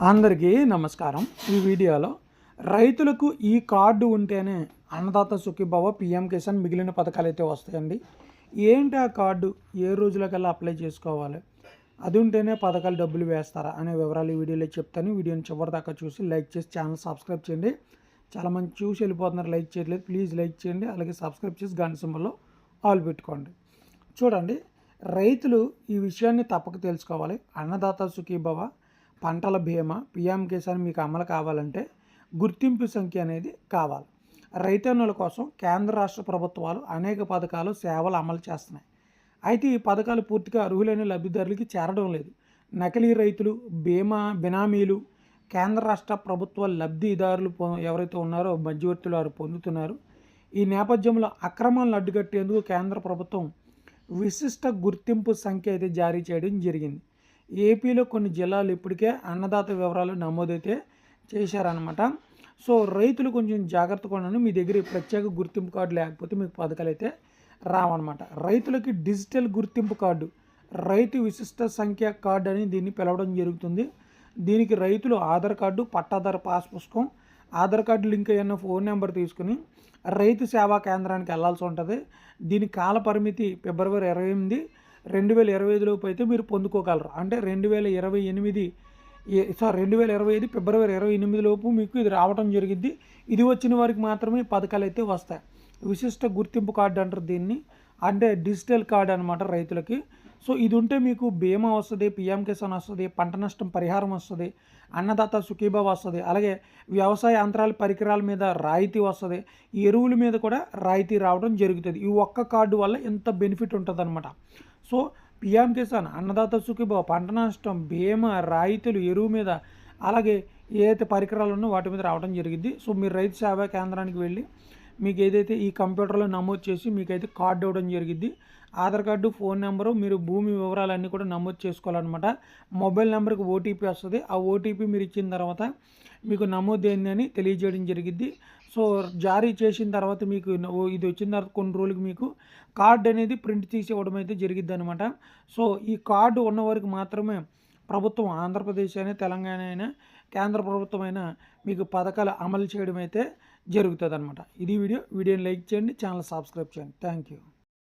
అందరికీ నమస్కారం. ఈ వీడియోలో రైతులకు ఈ కార్డు ఉంటేనే అన్నదాత సుఖీభావ పిఎం కిసాన్ మిగిలిన పథకాలు అయితే వస్తాయండి. ఏంటి ఆ కార్డు? ఏ రోజులకల్లా అప్లై చేసుకోవాలి? అది ఉంటేనే పథకాలు డబ్బులు వేస్తారా అనే వివరాలు ఈ వీడియోలో చెప్తాను. వీడియోని చివరి దాకా చూసి లైక్ చేసి ఛానల్ సబ్స్క్రైబ్ చేయండి. చాలామంది చూసి వెళ్ళిపోతున్నారు లైక్ చేయట్లేదు. ప్లీజ్ లైక్ చేయండి. అలాగే సబ్స్క్రైబ్ చేసి గంట సింబల్లో ఆల్ పెట్టుకోండి. చూడండి రైతులు ఈ విషయాన్ని తప్పక తెలుసుకోవాలి. అన్నదాత సుఖీభావ పంటల బీమా పిఎం కిసాన్ మీకు అమలు కావాలంటే గుర్తింపు సంఖ్య అనేది కావాలి. రైతన్నుల కోసం కేంద్ర రాష్ట్ర ప్రభుత్వాలు అనేక పథకాలు సేవలు అమలు చేస్తున్నాయి. అయితే ఈ పథకాలు పూర్తిగా అర్హులైన లబ్ధిదారులకి చేరడం లేదు. నకిలీ రైతులు బీమా బినామీలు కేంద్ర రాష్ట్ర ప్రభుత్వ లబ్ధిదారులు ఎవరైతే ఉన్నారో మధ్యవర్తులు వారు పొందుతున్నారు. ఈ నేపథ్యంలో అక్రమాలను అడ్డుకట్టేందుకు కేంద్ర ప్రభుత్వం విశిష్ట గుర్తింపు సంఖ్య అయితే జారీ చేయడం జరిగింది. ఏపీలో కొన్ని జిల్లాలు ఇప్పటికే అన్నదాత వివరాలు నమోదైతే చేశారనమాట సో రైతులు కొంచెం జాగ్రత్తగా ఉండండి. మీ దగ్గర ప్రత్యేక గుర్తింపు కార్డు లేకపోతే మీకు పథకాలు అయితే రావన్నమాట. రైతులకి డిజిటల్ గుర్తింపు కార్డు రైతు విశిష్ట సంఖ్య కార్డు అని దీన్ని పిలవడం జరుగుతుంది. దీనికి రైతులు ఆధార్ కార్డు పట్టాదారు పాస్ పుస్తకం ఆధార్ కార్డు లింక్ అయిన ఫోన్ నెంబర్ తీసుకుని రైతు సేవా కేంద్రానికి వెళ్ళాల్సి ఉంటుంది. దీని కాల పరిమితి ఫిబ్రవరి ఇరవై ఎనిమిది రెండు వేల ఇరవై ఐదులోపు అయితే మీరు పొందుకోగలరు. అంటే రెండు వేల ఇరవై ఎనిమిది ఏ- సారీ రెండు వేల ఇరవై ఐదు ఫిబ్రవరి ఇరవై ఎనిమిది లోపు మీకు ఇది రావడం జరిగింది ఇది వచ్చిన వారికి మాత్రమే ఈ పథకాలు అయితే వస్తాయి. విశిష్ట గుర్తింపు కార్డు అంటారు దీన్ని. అంటే డిజిటల్ కార్డు అనమాట రైతులకి. సో ఇది ఉంటే మీకు బీమా వస్తుంది పిఎం కిసాన్ వస్తుంది పంట నష్టం పరిహారం వస్తుంది అన్నదాత సుఖీభావ వస్తుంది అలాగే వ్యవసాయ యంత్రాల పరికరాల మీద రాయితీ వస్తుంది ఎరువుల మీద కూడా రాయితీ రావడం జరుగుతుంది. ఈ ఒక్క కార్డు వల్ల ఎంత బెనిఫిట్ ఉంటుంది సో పిఎం కిసాన్ అన్నదాత సుఖీభావ పంట నష్టం బీమా రాయితీలు ఎరువు మీద అలాగే ఏదైతే పరికరాలు ఉన్నో వాటి మీద రావడం జరిగింది. సో మీరు రైతు సేవా కేంద్రానికి వెళ్ళి మీకు ఏదైతే ఈ కంప్యూటర్లో నమోదు చేసి మీకైతే కార్డు ఇవ్వడం జరిగింది ఆధార్ కార్డు ఫోన్ నెంబరు మీరు భూమి వివరాలన్నీ కూడా నమోదు చేసుకోవాలన్నమాట. మొబైల్ నెంబర్కి ఓటీపీ వస్తుంది. ఆ ఓటీపీ మీరు ఇచ్చిన తర్వాత మీకు నమోదు అయిందని తెలియజేయడం జరిగింది సో జారీ చేసిన తర్వాత మీకు ఓ ఇది వచ్చిన తర్వాత కొన్ని రోజులకి మీకు కార్డు అనేది ప్రింట్ తీసి ఇవ్వడం అయితే జరిగిద్ది అనమాట సో ఈ కార్డు ఉన్న వారికి మాత్రమే ప్రభుత్వం ఆంధ్రప్రదేశ్ అయినా తెలంగాణ అయినా కేంద్ర ప్రభుత్వం అయినా మీకు పథకాలు అమలు చేయడం అయితే జరుగుతుంది అనమాట ఇది వీడియో. వీడియోని లైక్ చేయండి ఛానల్ సబ్స్క్రైబ్ చేయండి. Thank you.